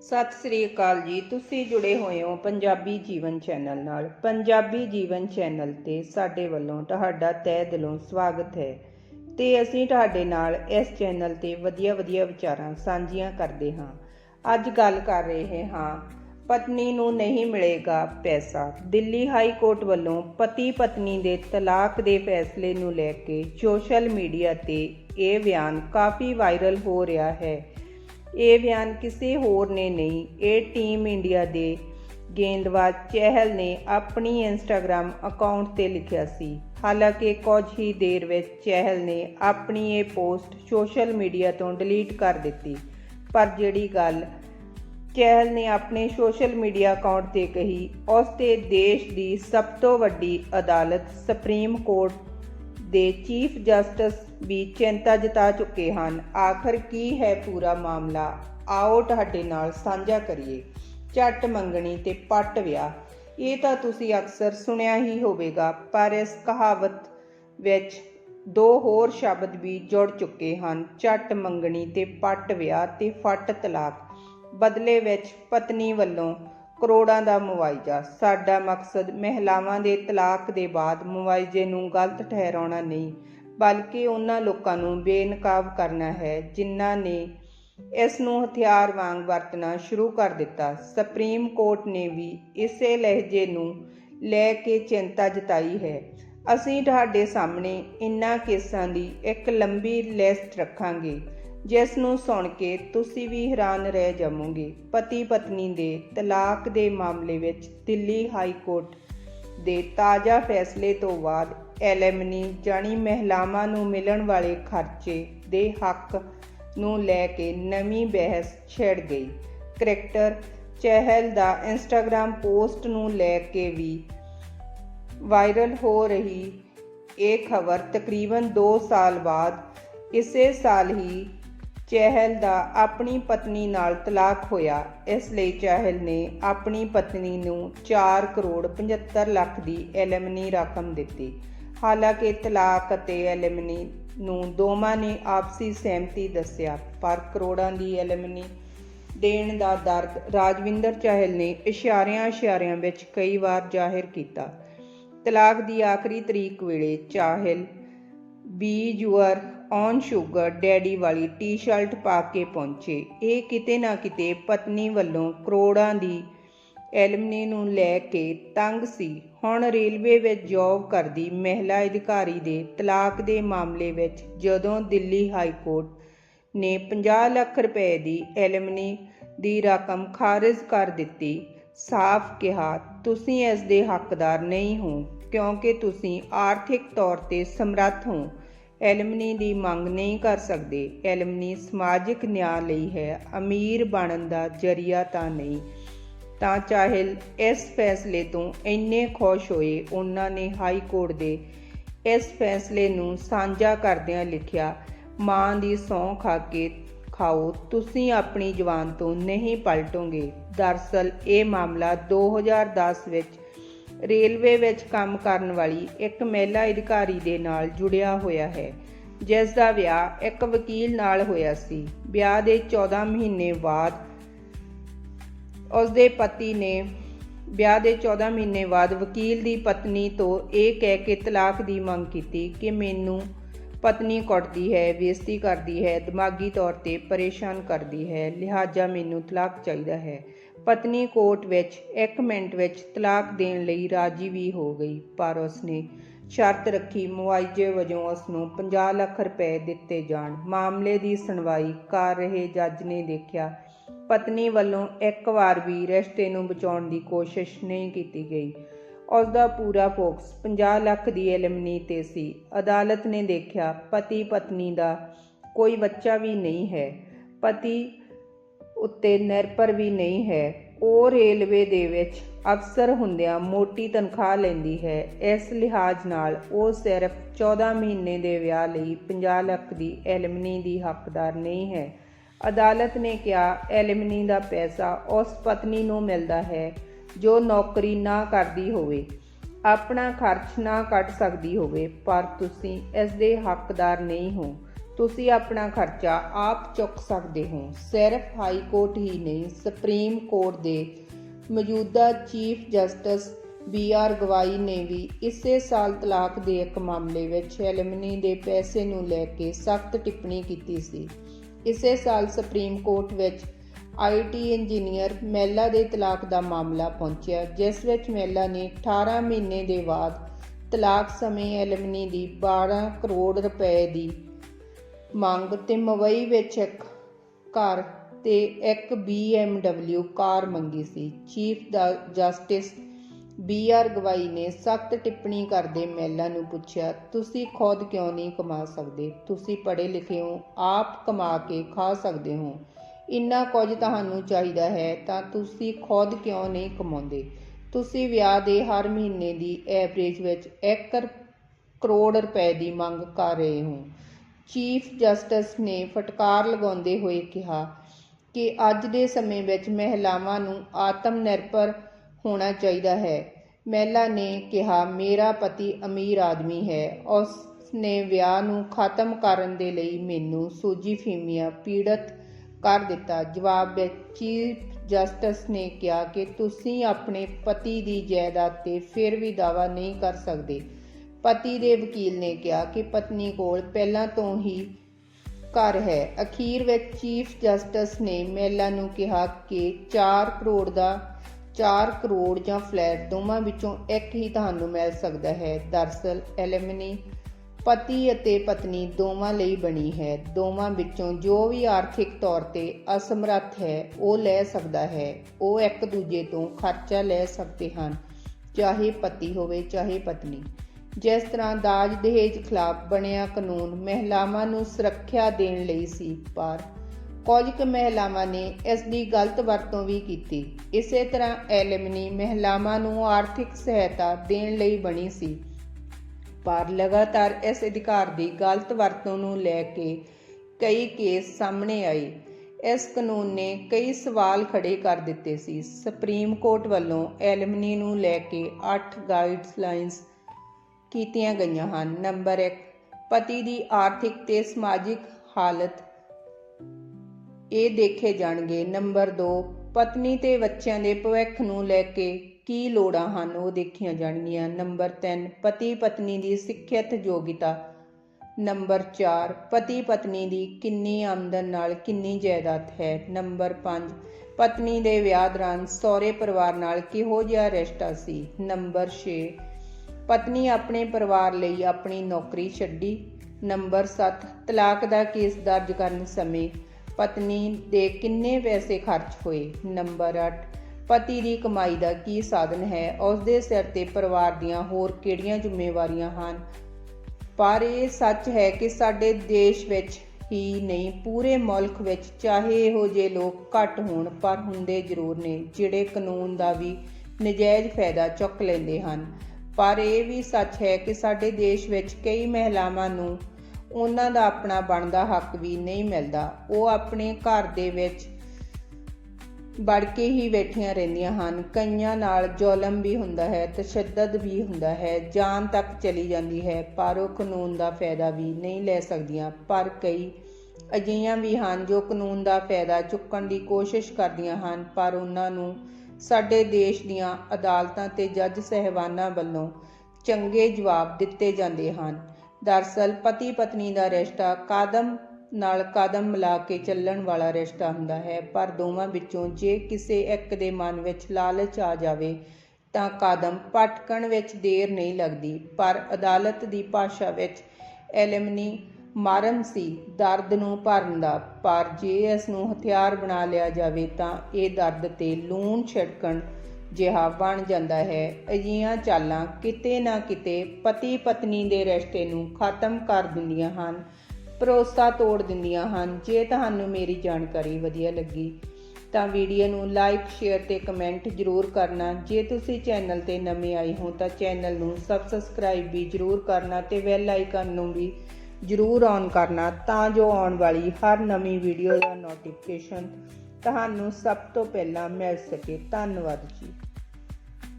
ਸਤਿ ਸ੍ਰੀ ਅਕਾਲ ਜੀ। ਤੁਸੀਂ ਜੁੜੇ ਹੋਏ ਹੋ ਪੰਜਾਬੀ ਜੀਵਨ ਚੈਨਲ ਨਾਲ। ਪੰਜਾਬੀ ਜੀਵਨ ਚੈਨਲ ਤੇ ਸਾਡੇ ਵੱਲੋਂ ਤੁਹਾਡਾ ਤਹਿ ਦਿਲੋਂ ਸਵਾਗਤ ਹੈ। ਤੇ ਅਸੀਂ ਤੁਹਾਡੇ ਨਾਲ ਇਸ ਚੈਨਲ ਤੇ ਵਧੀਆ ਵਧੀਆ ਵਿਚਾਰਾਂ ਸਾਂਝੀਆਂ ਕਰਦੇ ਹਾਂ। ਅੱਜ ਗੱਲ ਕਰ ਰਹੇ ਹਾਂ, ਪਤਨੀ ਨੂੰ ਨਹੀਂ ਮਿਲੇਗਾ ਪੈਸਾ। ਦਿੱਲੀ ਹਾਈ ਕੋਰਟ ਵੱਲੋਂ ਪਤੀ ਪਤਨੀ ਦੇ ਤਲਾਕ ਦੇ ਫੈਸਲੇ ਨੂੰ ਲੈ ਕੇ ਸੋਸ਼ਲ ਮੀਡੀਆ ਤੇ ਇਹ ਬਿਆਨ ਕਾਫੀ ਵਾਇਰਲ ਹੋ ਰਿਹਾ ਹੈ। ਇਹ ਬਿਆਨ ਕਿਸੇ ਹੋਰ ਨੇ ਨਹੀਂ, ਇਹ ਟੀਮ ਇੰਡੀਆ ਦੇ ਗੇਂਦਬਾਜ਼ ਚਹਿਲ ਨੇ ਆਪਣੀ ਇੰਸਟਾਗ੍ਰam ਅਕਾਊਂਟ ਤੇ ਲਿਖਿਆ ਸੀ। ਹਾਲਾਂਕਿ ਕੁਝ ਹੀ ਦੇਰ ਵਿੱਚ ਚਹਿਲ ਨੇ ਆਪਣੀ ਇਹ ਪੋਸਟ ਸੋਸ਼ਲ ਮੀਡੀਆ ਤੋਂ ਡਿਲੀਟ ਕਰ ਦਿੱਤੀ। ਪਰ ਜਿਹੜੀ ਗੱਲ ਚਹਿਲ ਨੇ ਆਪਣੇ ਸੋਸ਼ਲ ਮੀਡੀਆ ਅਕਾਊਂਟ ਤੇ ਕਹੀ, ਉਸ ਤੇ ਦੇਸ਼ ਦੀ ਸਭ ਤੋਂ ਵੱਡੀ ਅਦਾਲਤ ਸੁਪਰੀਮ ਕੋਰਟ ਦੇ ਚੀਫ ਜਸਟਿਸ ਵੀ ਚਿੰਤਾ ਜਤਾ ਚੁੱਕੇ ਹਨ। ਆਖਰ ਕੀ ਹੈ ਪੂਰਾ ਮਾਮਲਾ? ਆਓ ਤੁਹਾਡੇ ਨਾਲ ਸਾਂਝਾ ਕਰੀਏ। ਝੱਟ ਮੰਗਣੀ ਤੇ ਪੱਟ ਵਿਆਹ। ਇਹ ਤਾਂ ਤੁਸੀਂ ਅਕਸਰ ਸੁਣਿਆ ਹੀ ਹੋਵੇਗਾ, ਪਰ ਇਸ ਕਹਾਵਤ ਵਿੱਚ ਦੋ ਹੋਰ ਸ਼ਬਦ ਵੀ ਜੁੜ ਚੁੱਕੇ ਹਨ। ਝੱਟ ਮੰਗਣੀ ਤੇ ਪੱਟ ਵਿਆਹ ਤੇ ਫੱਟ ਤਲਾਕ। ਬਦਲੇ ਵਿੱਚ ਪਤਨੀ ਵੱਲੋਂ ਕਰੋੜਾਂ ਦਾ ਮੁਆਵਜ਼ਾ। ਸਾਡਾ ਮਕਸਦ ਮਹਿਲਾਵਾਂ ਦੇ ਤਲਾਕ ਦੇ ਬਾਅਦ ਮੁਆਵਜ਼ੇ ਨੂੰ ਗਲਤ ਠਹਿਰਾਉਣਾ ਨਹੀਂ ਬਲਕਿ ਉਹਨਾਂ ਲੋਕਾਂ ਨੂੰ ਬੇਨਕਾਬ ਕਰਨਾ ਹੈ, ਜਿਨ੍ਹਾਂ ਨੇ ਇਸ ਨੂੰ ਹਥਿਆਰ ਵਾਂਗ ਵਰਤਣਾ ਸ਼ੁਰੂ ਕਰ ਦਿੱਤਾ। ਸੁਪਰੀਮ ਕੋਰਟ ਨੇ ਵੀ ਇਸੇ ਲਹਿਜੇ ਨੂੰ ਲੈ ਕੇ ਚਿੰਤਾ ਜਤਾਈ ਹੈ। ਅਸੀਂ ਤੁਹਾਡੇ ਸਾਹਮਣੇ ਇਨ੍ਹਾਂ ਕੇਸਾਂ ਦੀ ਇੱਕ ਲੰਬੀ ਲਿਸਟ ਰੱਖਾਂਗੇ, ਜਿਸ ਨੂੰ ਸੁਣ ਕੇ ਤੁਸੀਂ ਵੀ ਹੈਰਾਨ ਰਹਿ ਜਾਵੋਗੇ। ਪਤੀ ਪਤਨੀ ਦੇ ਤਲਾਕ ਦੇ ਮਾਮਲੇ ਵਿੱਚ ਦਿੱਲੀ ਹਾਈ ਕੋਰਟ ਦੇ ਤਾਜ਼ਾ ਫੈਸਲੇ ਤੋਂ ਬਾਅਦ ਐਲਮਨੀ ਜਾਣੀ ਮਹਿਲਾਵਾਂ ਨੂੰ ਮਿਲਣ ਵਾਲੇ ਖਰਚੇ ਦੇ ਹੱਕ ਨੂੰ ਲੈ ਕੇ ਨਵੀਂ ਬਹਿਸ ਛਿੜ ਗਈ। ਕ੍ਰਿਕਟਰ ਚਹਿਲ ਦਾ ਇੰਸਟਾਗ੍ਰam ਪੋਸਟ ਨੂੰ ਲੈ ਕੇ ਵੀ ਵਾਇਰਲ ਹੋ ਰਹੀ ਇਹ ਖਬਰ ਤਕਰੀਬਨ 2 ਸਾਲ ਬਾਅਦ ਇਸੇ ਸਾਲ ਹੀ ਚਹਿਲ ਦਾ ਆਪਣੀ ਪਤਨੀ ਨਾਲ ਤਲਾਕ ਹੋਇਆ। ਇਸ ਲਈ ਚਹਿਲ ਨੇ ਆਪਣੀ ਪਤਨੀ ਨੂੰ 4 ਕਰੋੜ 75 ਲੱਖ ਦੀ ਐਲਮਨੀ ਰਕਮ ਦਿੱਤੀ। ਹਾਲਾਂਕਿ ਤਲਾਕ ਅਤੇ ਐਲਮਨੀ ਨੂੰ ਦੋਵਾਂ ਨੇ ਆਪਸੀ ਸਹਿਮਤੀ ਦੱਸਿਆ, ਪਰ ਕਰੋੜਾਂ ਦੀ ਐਲਮਨੀ ਦੇਣ ਦਾ ਦਰਦ ਰਾਜਵਿੰਦਰ ਚਾਹਲ ਨੇ ਇਸ਼ਾਰਿਆਂ ਇਸ਼ਾਰਿਆਂ ਵਿੱਚ ਕਈ ਵਾਰ ਜ਼ਾਹਿਰ ਕੀਤਾ। ਤਲਾਕ ਦੀ ਆਖਰੀ ਤਰੀਕ ਵੇਲੇ Chahal be your own sugar daddy ਵਾਲੀ ਟੀ-ਸ਼ਰਟ ਪਾ ਕੇ ਪਹੁੰਚੇ। ਇਹ ਕਿਤੇ ਨਾ ਕਿਤੇ ਪਤਨੀ ਵੱਲੋਂ ਕਰੋੜਾਂ ਦੀ ਐਲਮਨੀ ਨੂੰ ਲੈ ਕੇ ਤੰਗ ਸੀ। ਹੁਣ ਰੇਲਵੇ ਵਿੱਚ ਜੌਬ ਕਰਦੀ ਮਹਿਲਾ ਅਧਿਕਾਰੀ ਦੇ ਤਲਾਕ ਦੇ ਮਾਮਲੇ ਵਿੱਚ ਜਦੋਂ ਦਿੱਲੀ ਹਾਈ ਕੋਰਟ ਨੇ 50 ਲੱਖ ਰੁਪਏ ਦੀ ਐਲਮਨੀ ਦੀ ਰਕਮ ਖਾਰਜ ਕਰ ਦਿੱਤੀ, ਸਾਫ਼ ਕਿਹਾ, ਤੁਸੀਂ ਇਸ ਦੇ ਹੱਕਦਾਰ ਨਹੀਂ ਹੋ, ਕਿਉਂਕਿ ਤੁਸੀਂ ਆਰਥਿਕ ਤੌਰ ਤੇ ਸਮਰੱਥ ਹੋ। ਐਲਮਨੀ ਦੀ ਮੰਗ ਨਹੀਂ ਕਰ ਸਕਦੇ। ਐਲਮਨੀ ਸਮਾਜਿਕ ਨਿਆਂ ਲਈ ਹੈ। ਅਮੀਰ ਬਣਨ ਦਾ ਜਰੀਆ ਤਾਂ ਨਹੀਂ। ਤਾਂ ਚਾਹੇ ਇਸ ਫੈਸਲੇ ਤੋਂ ਇੰਨੇ ਖੁਸ਼ ਹੋਏ, ਉਹਨਾਂ ਨੇ ਹਾਈ ਕੋਰਟ ਦੇ ਇਸ ਫੈਸਲੇ ਨੂੰ ਸਾਂਝਾ ਕਰਦਿਆਂ ਲਿਖਿਆ, ਮਾਂ ਦੀ ਸਹੁੰ ਖਾ ਕੇ ਖਾਓ, ਤੁਸੀਂ ਆਪਣੀ ਜਵਾਨ ਤੋਂ ਨਹੀਂ ਪਲਟੋਗੇ। ਦਰਸਲ, ਇਹ ਮਾਮਲਾ 2010 ਵਿੱਚ ਰੇਲਵੇ ਵਿੱਚ ਕੰਮ ਕਰਨ ਵਾਲੀ ਇੱਕ ਮਹਿਲਾ ਅਧਿਕਾਰੀ ਦੇ ਨਾਲ ਜੁੜਿਆ ਹੋਇਆ ਹੈ, ਜਿਸ ਦਾ ਵਿਆਹ ਇੱਕ ਵਕੀਲ ਨਾਲ ਹੋਇਆ ਸੀ। ਵਿਆਹ ਦੇ 14 ਮਹੀਨੇ ਬਾਅਦ ਉਸ ਦੇ ਪਤੀ ਨੇ, ਵਿਆਹ ਦੇ 14 ਮਹੀਨੇ ਬਾਅਦ ਵਕੀਲ ਦੀ ਪਤਨੀ ਤੋਂ ਇਹ ਕਹਿ ਕੇ ਤਲਾਕ ਦੀ ਮੰਗ ਕੀਤੀ ਕਿ ਮੈਨੂੰ ਪਤਨੀ ਕੁੱਟਦੀ ਹੈ, ਬੇਇੱਜ਼ਤੀ ਕਰਦੀ ਹੈ, ਦਿਮਾਗੀ ਤੌਰ ਤੇ ਪਰੇਸ਼ਾਨ ਕਰਦੀ ਹੈ। ਲਿਹਾਜ਼ਾ ਮੈਨੂੰ ਤਲਾਕ ਚਾਹੀਦਾ ਹੈ। ਪਤਨੀ ਕੋਰਟ ਵਿੱਚ 1 ਮਿੰਟ ਵਿੱਚ ਤਲਾਕ ਦੇਣ ਲਈ ਰਾਜੀ ਵੀ ਹੋ ਗਈ, ਪਰ ਉਸਨੇ ਸ਼ਰਤ ਰੱਖੀ, ਮੁਆਵਜ਼ੇ ਵਜੋਂ ਉਸ ਨੂੰ 50 ਲੱਖ ਰੁਪਏ ਦਿੱਤੇ ਜਾਣ। ਮਾਮਲੇ ਦੀ ਸੁਣਵਾਈ ਕਰ ਰਹੇ ਜੱਜ ਨੇ ਦੇਖਿਆ, ਪਤਨੀ ਵੱਲੋਂ ਇੱਕ ਵਾਰ ਵੀ ਰਿਸ਼ਤੇ ਨੂੰ ਬਚਾਉਣ ਦੀ ਕੋਸ਼ਿਸ਼ ਨਹੀਂ ਕੀਤੀ ਗਈ। ਉਸ ਦਾ ਪੂਰਾ ਫੋਕਸ 50 ਲੱਖ ਦੀ ਐਲਮਨੀ ਤੇ ਸੀ। ਅਦਾਲਤ ਨੇ ਦੇਖਿਆ ਪਤੀ ਪਤਨੀ ਦਾ ਕੋਈ ਬੱਚਾ ਵੀ ਨਹੀਂ ਹੈ। ਪਤੀ ਉੱਤੇ ਨਿਰਭਰ ਵੀ ਨਹੀਂ ਹੈ। ਉਹ ਰੇਲਵੇ ਦੇ ਵਿੱਚ ਅਫਸਰ ਹੁੰਦਿਆਂ ਮੋਟੀ ਤਨਖਾਹ ਲੈਂਦੀ ਹੈ। ਇਸ ਲਿਹਾਜ਼ ਨਾਲ ਉਹ ਸਿਰਫ 14 ਮਹੀਨੇ ਦੇ ਵਿਆਹ ਲਈ 50 ਲੱਖ ਦੀ ਐਲਮਨੀ ਦੀ ਹੱਕਦਾਰ ਨਹੀਂ ਹੈ। ਅਦਾਲਤ ਨੇ ਕਿਹਾ, ਐਲਮਨੀ ਦਾ ਪੈਸਾ ਉਸ ਪਤਨੀ ਨੂੰ ਮਿਲਦਾ ਹੈ। ਜੋ ਨੌਕਰੀ ਨਾ ਕਰਦੀ ਹੋਵੇ, ਆਪਣਾ ਖਰਚ ਨਾ ਕੱਢ ਸਕਦੀ ਹੋਵੇ, ਪਰ ਤੁਸੀਂ ਇਸ ਦੇ ਹੱਕਦਾਰ ਨਹੀਂ ਹੋ। ਤੁਸੀਂ ਆਪਣਾ ਖਰਚਾ ਆਪ ਚੁੱਕ ਸਕਦੇ ਹੋ। ਸਿਰਫ ਹਾਈ ਕੋਰਟ ਹੀ ਨਹੀਂ, ਸੁਪਰੀਮ ਕੋਰਟ ਦੇ ਮੌਜੂਦਾ chief justice B R Gavai ਨੇ ਵੀ ਇਸੇ ਸਾਲ ਤਲਾਕ ਦੇ ਇੱਕ ਮਾਮਲੇ ਵਿੱਚ ਐਲਮਨੀ ਦੇ ਪੈਸੇ ਨੂੰ ਲੈ ਕੇ ਸਖਤ ਟਿੱਪਣੀ ਕੀਤੀ ਸੀ। ਇਸੇ ਸਾਲ ਸੁਪਰੀਮ ਕੋਰਟ ਵਿੱਚ ਆਈਟੀ ਇੰਜੀਨੀਅਰ ਮਹਿਲਾ ਦੇ ਤਲਾਕ ਦਾ ਮਾਮਲਾ ਪਹੁੰਚਿਆ, ਜਿਸ ਵਿੱਚ ਮਹਿਲਾ ਨੇ 18 ਮਹੀਨੇ ਦੇ ਬਾਅਦ ਤਲਾਕ ਸਮੇਂ ਐਲਮਨੀ ਦੀ 12 ਕਰੋੜ ਰੁਪਏ ਦੀ ਮੰਗ ਤੇ ਮੁੰਬਈ ਵਿੱਚ ਇੱਕ ਘਰ ਤੇ ਇੱਕ BMW ਕਾਰ ਮੰਗੀ ਸੀ। ਚੀਫ ਦਾ ਜਸਟਿਸ ਬੀ ਆਰ ਗਵਾਈ ਨੇ ਸਖਤ ਟਿੱਪਣੀ ਕਰਦੇ ਮਹਿਲਾ ਨੂੰ ਪੁੱਛਿਆ, ਤੁਸੀਂ ਖੁਦ ਕਿਉਂ ਨਹੀਂ ਕਮਾ ਸਕਦੇ? ਤੁਸੀਂ ਪੜ੍ਹੇ ਲਿਖੇ ਹੋ, ਆਪ ਕਮਾ ਕੇ ਖਾ ਸਕਦੇ ਹੋ। ਇੰਨਾ ਕੁਝ ਤੁਹਾਨੂੰ ਚਾਹੀਦਾ ਹੈ, ਤਾਂ ਤੁਸੀਂ ਖੁਦ ਕਿਉਂ ਨਹੀਂ ਕਮਾਉਂਦੇ? ਤੁਸੀਂ ਵਿਆਹ ਦੇ ਹਰ ਮਹੀਨੇ ਦੀ ਐਵਰੇਜ ਵਿੱਚ 1 ਕਰੋੜ ਰੁਪਏ ਦੀ ਮੰਗ ਕਰ ਰਹੇ ਹੋ। ਚੀਫ ਜਸਟਿਸ ਨੇ ਫਟਕਾਰ ਲਗਾਉਂਦੇ ਹੋਏ ਕਿਹਾ ਕਿ ਅੱਜ ਦੇ ਸਮੇਂ ਵਿੱਚ ਮਹਿਲਾਵਾਂ ਨੂੰ ਆਤਮ ਨਿਰਭਰ ਹੋਣਾ ਚਾਹੀਦਾ ਹੈ। ਮਹਿਲਾ ਨੇ ਕਿਹਾ, ਮੇਰਾ ਪਤੀ ਅਮੀਰ ਆਦਮੀ ਹੈ। ਉਸ ਨੇ ਵਿਆਹ ਨੂੰ ਖਤਮ ਕਰਨ ਦੇ ਲਈ ਮੈਨੂੰ ਸੋਜੀਫੀਮੀਆ ਪੀੜਤ ਕਰ ਦਿੱਤਾ। ਜਵਾਬ ਵਿੱਚ ਚੀਫ ਜਸਟਿਸ ਨੇ ਕਿਹਾ ਕਿ ਤੁਸੀਂ ਆਪਣੇ ਪਤੀ ਦੀ ਜਾਇਦਾਦ ਤੇ ਫਿਰ ਵੀ ਦਾਅਵਾ ਨਹੀਂ ਕਰ ਸਕਦੇ। ਪਤੀ ਦੇ ਵਕੀਲ ਨੇ ਕਿਹਾ ਕਿ ਪਤਨੀ ਕੋਲ ਪਹਿਲਾਂ ਤੋਂ ਹੀ ਘਰ ਹੈ। ਅਖੀਰ ਵਿੱਚ ਚੀਫ ਜਸਟਿਸ ਨੇ ਮਹਿਲਾ ਨੂੰ ਕਿਹਾ ਕਿ 4 ਕਰੋੜ ਦਾ 4 ਕਰੋੜ ਜਾਂ ਫਲੈਟ ਦੋਵਾਂ ਵਿੱਚੋਂ ਇੱਕ ਹੀ ਤੁਹਾਨੂੰ ਮਿਲ ਸਕਦਾ ਹੈ। ਦਰਸਲ, ਐਲਮਨੀ ਪਤੀ ਅਤੇ ਪਤਨੀ ਦੋਵਾਂ ਲਈ ਬਣੀ ਹੈ। ਦੋਵਾਂ ਵਿੱਚੋਂ ਜੋ ਵੀ ਆਰਥਿਕ ਤੌਰ ਤੇ ਅਸਮਰੱਥ ਹੈ, ਉਹ ਲੈ ਸਕਦਾ ਹੈ। ਉਹ ਇੱਕ ਦੂਜੇ ਤੋਂ ਖਰਚਾ ਲੈ ਸਕਦੇ ਹਨ, ਚਾਹੇ ਪਤੀ ਹੋਵੇ, ਚਾਹੇ ਪਤਨੀ। ਜਿਸ ਤਰ੍ਹਾਂ ਦਾਜ ਦਹੇਜ ਖਿਲਾਫ ਬਣਿਆ ਕਾਨੂੰਨ ਮਹਿਲਾਵਾਂ ਨੂੰ ਸੁਰੱਖਿਆ ਦੇਣ ਲਈ ਸੀ, ਪਰ ਕੁਝ ਕੁ ਮਹਿਲਾਵਾਂ ਨੇ ਇਸ ਦੀ ਗਲਤ ਵਰਤੋਂ ਵੀ ਕੀਤੀ। ਇਸੇ ਤਰ੍ਹਾਂ ਐਲਮਨੀ ਮਹਿਲਾਵਾਂ ਨੂੰ ਆਰਥਿਕ ਸਹਾਇਤਾ ਦੇਣ ਲਈ ਬਣੀ ਸੀ। ਪਰ ਲਗਾਤਾਰ ਇਸ ਅਧਿਕਾਰ ਦੀ ਗਲਤ ਵਰਤੋਂ ਨੂੰ ਲੈ ਕੇ ਕਈ ਕੇਸ ਸਾਹਮਣੇ ਆਏ। ਇਸ ਕਾਨੂੰਨ ਨੇ ਕਈ ਸਵਾਲ ਖੜੇ ਕਰ ਦਿੱਤੇ ਸੀ। ਸੁਪਰੀਮ ਕੋਰਟ ਵੱਲੋਂ ਐਲਮਨੀ ਨੂੰ ਲੈ ਕੇ 8 ਗਾਈਡਲਾਈਨਸ ਕੀਤੀਆਂ ਗਈਆਂ ਹਨ। ਨੰਬਰ 1 ਪਤੀ ਦੀ ਆਰਥਿਕ ਤੇ ਸਮਾਜਿਕ ਹਾਲਤ ਇਹ ਦੇਖੇ ਜਾਣਗੇ। ਨੰਬਰ 2 ਪਤਨੀ ਤੇ ਬੱਚਿਆਂ ਦੇ ਭਵਿੱਖ ਨੂੰ ਲੈ ਕੇ ਕੀ ਲੋੜਾਂ ਹਨ? ਉਹ ਦੇਖੀਆਂ ਜਾਣਗੀਆਂ। ਨੰਬਰ 3 ਪਤੀ ਪਤਨੀ ਦੀ ਸਿੱਖਿਅਤ ਯੋਗਤਾ। ਨੰਬਰ 4 ਪਤੀ ਪਤਨੀ ਦੀ ਕਿੰਨੀ ਆਮਦਨ ਨਾਲ ਕਿੰਨੀ ਜਾਇਦਾਦ ਹੈ? ਨੰਬਰ 5 ਪਤਨੀ ਦੇ ਵਿਆਹ ਦੌਰਾਨ ਸਹੁਰੇ ਪਰਿਵਾਰ ਨਾਲ ਕਿਹੋ ਜਿਹਾ ਰਿਸ਼ਤਾ ਸੀ? ਨੰਬਰ 6 ਪਤਨੀ ਆਪਣੇ ਪਰਿਵਾਰ ਲਈ ਆਪਣੀ ਨੌਕਰੀ ਛੱਡੀ। ਨੰਬਰ 7 ਤਲਾਕ ਦਾ ਕੇਸ ਦਰਜ ਕਰਨ ਸਮੇਂ ਪਤਨੀ ਦੇ ਕਿੰਨੇ ਪੈਸੇ ਖਰਚ ਹੋਏ? ਨੰਬਰ 8 ਪਤੀ ਦੀ ਕਮਾਈ ਦਾ ਕੀ ਸਾਧਨ ਹੈ? ਉਸ ਦੇ ਸਿਰ ਤੇ ਪਰਿਵਾਰ ਦੀਆਂ ਹੋਰ ਕਿਹੜੀਆਂ ਜ਼ਿੰਮੇਵਾਰੀਆਂ ਹਨ? ਪਰ ਇਹ ਸੱਚ ਹੈ ਕਿ ਸਾਡੇ ਦੇਸ਼ ਵਿੱਚ ਹੀ ਨਹੀਂ, ਪੂਰੇ ਮੁਲਕ ਵਿੱਚ ਚਾਹੇ ਇਹੋ ਜਿਹੇ ਲੋਕ ਘੱਟ ਹੋਣ, ਪਰ ਹੁੰਦੇ ਜ਼ਰੂਰ ਨੇ, ਜਿਹੜੇ ਕਾਨੂੰਨ ਦਾ ਵੀ ਨਜਾਇਜ਼ ਫਾਇਦਾ ਚੁੱਕ ਲੈਂਦੇ ਹਨ। ਪਰ ਇਹ ਵੀ ਸੱਚ ਹੈ ਕਿ ਸਾਡੇ ਦੇਸ਼ ਵਿੱਚ ਕਈ ਮਹਿਲਾਵਾਂ ਨੂੰ ਉਹਨਾਂ ਦਾ ਆਪਣਾ ਬਣਦਾ ਹੱਕ ਵੀ ਨਹੀਂ ਮਿਲਦਾ। ਉਹ ਆਪਣੇ ਘਰ ਦੇ ਵਿੱਚ ਵੜ ਕੇ ਹੀ ਬੈਠੀਆਂ ਰਹਿੰਦੀਆਂ ਹਨ। ਕਈਆਂ ਨਾਲ ਜ਼ੁਲਮ ਵੀ ਹੁੰਦਾ ਹੈ, ਤਸ਼ੱਦਦ ਵੀ ਹੁੰਦਾ ਹੈ, ਜਾਨ ਤੱਕ ਚਲੀ ਜਾਂਦੀ ਹੈ, ਪਰ ਉਹ ਕਾਨੂੰਨ ਦਾ ਫਾਇਦਾ ਵੀ ਨਹੀਂ ਲੈ ਸਕਦੀਆਂ। ਪਰ ਕਈ ਅਜਿਹੀਆਂ ਵੀ ਹਨ ਜੋ ਕਾਨੂੰਨ ਦਾ ਫਾਇਦਾ ਚੁੱਕਣ ਦੀ ਕੋਸ਼ਿਸ਼ ਕਰਦੀਆਂ ਹਨ, ਪਰ ਉਹਨਾਂ ਨੂੰ ਸਾਡੇ ਦੇਸ਼ ਦੀਆਂ ਅਦਾਲਤਾਂ ਤੇ ਜੱਜ ਸਹਿਬਾਨਾਂ ਵੱਲੋਂ ਚੰਗੇ ਜਵਾਬ ਦਿੱਤੇ ਜਾਂਦੇ ਹਨ। ਦਰਸਲ ਪਤੀ ਪਤਨੀ ਦਾ ਰਿਸ਼ਤਾ ਕਾਦਮ ਨਾਲ ਕਦਮ ਮਿਲਾ ਕੇ ਚੱਲਣ ਵਾਲਾ ਰਿਸ਼ਤਾ ਹੁੰਦਾ ਹੈ। ਪਰ ਦੋਵਾਂ ਵਿੱਚੋਂ ਜੇ ਕਿਸੇ ਇੱਕ ਦੇ ਮਨ ਵਿੱਚ ਲਾਲਚ ਆ ਜਾਵੇ, ਤਾਂ ਕਦਮ ਪਟਕਣ ਵਿੱਚ ਦੇਰ ਨਹੀਂ ਲੱਗਦੀ। ਪਰ ਅਦਾਲਤ ਦੀ ਭਾਸ਼ਾ ਵਿੱਚ ਐਲਮਨੀ ਮਾਰਨ ਸੀ, ਦਰਦ ਨੂੰ ਭਰਨ ਦਾ। ਪਰ ਜੇ ਇਸ ਨੂੰ ਹਥਿਆਰ ਬਣਾ ਲਿਆ ਜਾਵੇ, ਤਾਂ ਇਹ ਦਰਦ ਤੇ ਲੂਣ ਛਿੜਕਣ ਜਿਹਾ ਬਣ ਜਾਂਦਾ ਹੈ। ਅਜਿਹੀਆਂ ਚਾਲਾਂ ਕਿਤੇ ਨਾ ਕਿਤੇ ਪਤੀ ਪਤਨੀ ਦੇ ਰਿਸ਼ਤੇ ਨੂੰ ਖਤਮ ਕਰ ਦਿੰਦੀਆਂ ਹਨ। ਭਰੋਸਾ ਤੋੜ ਦਿੰਦੀਆਂ ਹਨ। ਜੇ ਤੁਹਾਨੂੰ ਮੇਰੀ ਜਾਣਕਾਰੀ ਵਧੀਆ ਲੱਗੀ, ਤਾਂ ਵੀਡੀਓ ਨੂੰ ਲਾਈਕ ਸ਼ੇਅਰ ਤੇ ਕਮੈਂਟ ਜ਼ਰੂਰ ਕਰਨਾ। ਜੇ ਤੁਸੀਂ ਚੈਨਲ ਤੇ ਨਵੇਂ ਆਏ ਹੋ, ਤਾਂ ਚੈਨਲ ਨੂੰ ਸਬਸਕ੍ਰਾਈਬ ਵੀ ਜ਼ਰੂਰ ਕਰਨਾ ਤੇ ਬੈਲ ਆਈਕਨ ਨੂੰ ਵੀ ਜ਼ਰੂਰ ਔਨ ਕਰਨਾ ਤਾਂ ਜੋ ਆਉਣ ਵਾਲੀ ਹਰ ਨਵੀਂ ਵੀਡੀਓ ਦਾ ਨੋਟੀਫਿਕੇਸ਼ਨ ਤੁਹਾਨੂੰ ਸਭ ਤੋਂ ਪਹਿਲਾਂ ਮਿਲ ਸਕੇ। ਧੰਨਵਾਦ ਜੀ।